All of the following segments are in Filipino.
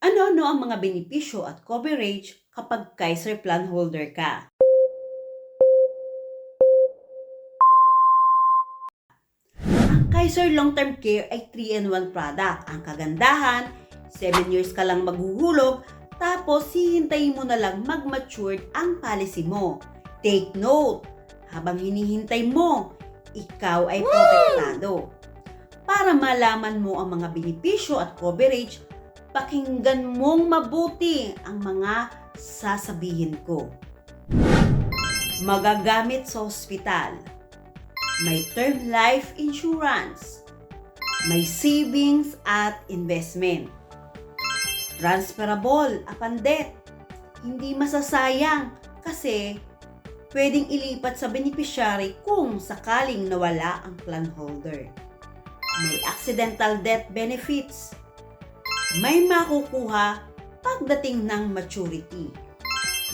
Ano-ano ang mga benepisyo at coverage kapag Kaiser plan holder ka? Ang Kaiser Long-Term Care ay 3-in-1 product. Ang kagandahan, 7 years ka lang maghuhulog, tapos hihintayin mo na lang mag-matured ang policy mo. Take note, habang hinihintay mo, ikaw ay protektado. Para malaman mo ang mga benepisyo at coverage, pakinggan mong mabuti ang mga sasabihin ko. Magagamit sa ospital. May term life insurance. May savings at investment. Transferable upon death. Hindi masasayang kasi pwedeng ilipat sa beneficiary kung sakaling nawala ang plan holder. May accidental death benefits. May makukuha pagdating ng maturity.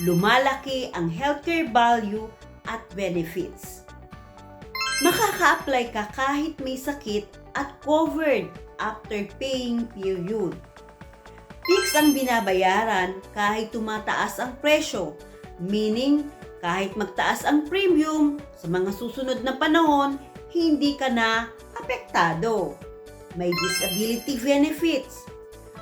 Lumalaki ang healthcare value at benefits. Makaka-apply ka kahit may sakit at covered after paying period. Fix ang binabayaran kahit tumataas ang presyo, meaning kahit magtaas ang premium sa mga susunod na panahon, hindi ka na apektado. May disability benefits.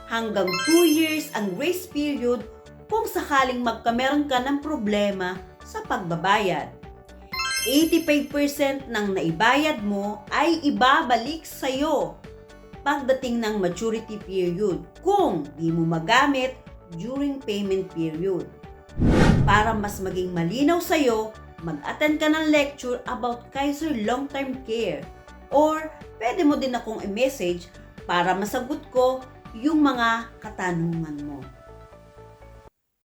Hanggang 2 years ang grace period kung sakaling magkameron ka ng problema sa pagbabayad. 85% ng naibayad mo ay ibabalik sa'yo pagdating ng maturity period kung di mo magamit during payment period. Para mas maging malinaw sa'yo, mag-attend ka ng lecture about Kaiser Long-Term Care or pwede mo din akong i-message para masagot ko yung mga katanungan mo.